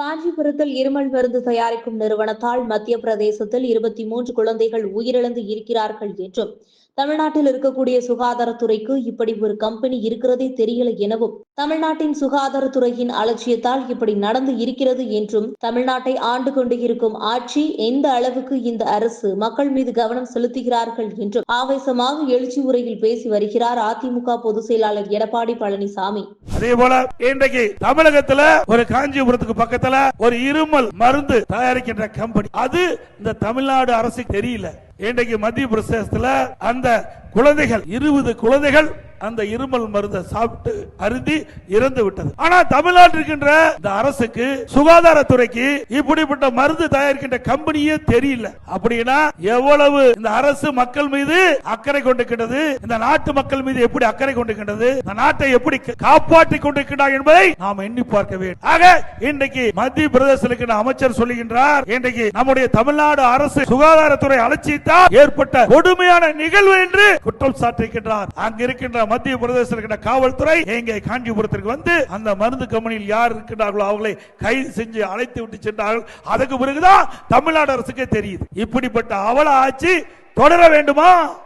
காஞ்சிபுரத்தில் இருமல் மருந்து தயாரிக்கும் நிறுவனத்தால் மத்திய பிரதேசத்தில் இருபத்தி மூன்று குழந்தைகள் உயிரிழந்து இருக்கிறார்கள் என்றும் தமிழ்நாட்டில் இருக்கக்கூடிய சுகாதாரத்துறைக்கு இப்படி ஒரு கம்பெனி இருக்கிறதே தெரியல எனவும் தமிழ்நாட்டின் சுகாதாரத்துறையின் அலட்சியத்தால் இப்படி நடந்து இருக்கிறது என்றும் தமிழ்நாட்டை ஆண்டு கொண்டு இருக்கும் ஆட்சி எந்த அளவுக்கு இந்த அரசு மக்கள் மீது கவனம் செலுத்துகிறார்கள் என்றும் ஆவேசமாக எழுச்சி உரையில் பேசி வருகிறார் அதிமுக பொதுச் செயலாளர் எடப்பாடி பழனிசாமி. அதே போல இன்றைக்கு தமிழகத்துல ஒரு காஞ்சிபுரத்துக்கு பக்கத்துல ஒரு இருமல் மருந்து தயாரிக்கின்ற கம்பெனி அது இந்த தமிழ்நாடு அரசுக்கு தெரியல. இன்றைக்கு மத்திய பிரதேசத்தில் அந்த குழந்தைகள் இருபது குழந்தைகள் அந்த இருமல் மருந்தை சாப்பிட்டு அருந்தி இறந்து விட்டது. ஆனா தமிழ்நாட்டில் இருக்கின்ற இந்த அரசுக்கு சுகாதாரத்துறைக்கு இப்படிப்பட்ட மருந்து தயாரிக்கின்ற கம்பெனியே தெரியல. அப்படின்னா எவ்வளவு இந்த அரசு மக்கள் மீது அக்கறை கொண்டிருக்கின்றது இந்த நாட்டு மக்கள் மீது எப்படி அக்கறை கொண்டிருக்கின்றது இந்த நாட்டை எப்படி காப்பாற்றி கொண்டிருக்கிறார் என்பதை நாம் எண்ணி பார்க்க வேண்டும். ஆக இன்றைக்கு மத்திய பிரதேசத்தில் இருக்கின்ற அமைச்சர் சொல்லுகின்றார் இன்றைக்கு நம்முடைய தமிழ்நாடு அரசு சுகாதாரத்துறை அலட்சியத்தால் ஏற்பட்ட கொடுமையான நிகழ்வு என்று குற்றம் சாட்டியிருக்கின்றார். அங்க இருக்கின்ற மத்திய பிரதேசத்தில் இருக்கின்ற காவல்துறை இங்கே காஞ்சிபுரத்திற்கு வந்து அந்த மருந்து கம்பெனியில் யார் இருக்கின்றார்களோ அவர்களை கைது செஞ்சு அழைத்து விட்டு சென்றார்கள். அதுக்கு பிறகுதான் தமிழ்நாடு அரசுக்கே தெரியுது. இப்படிப்பட்ட அவல ஆட்சி தொடர வேண்டுமா?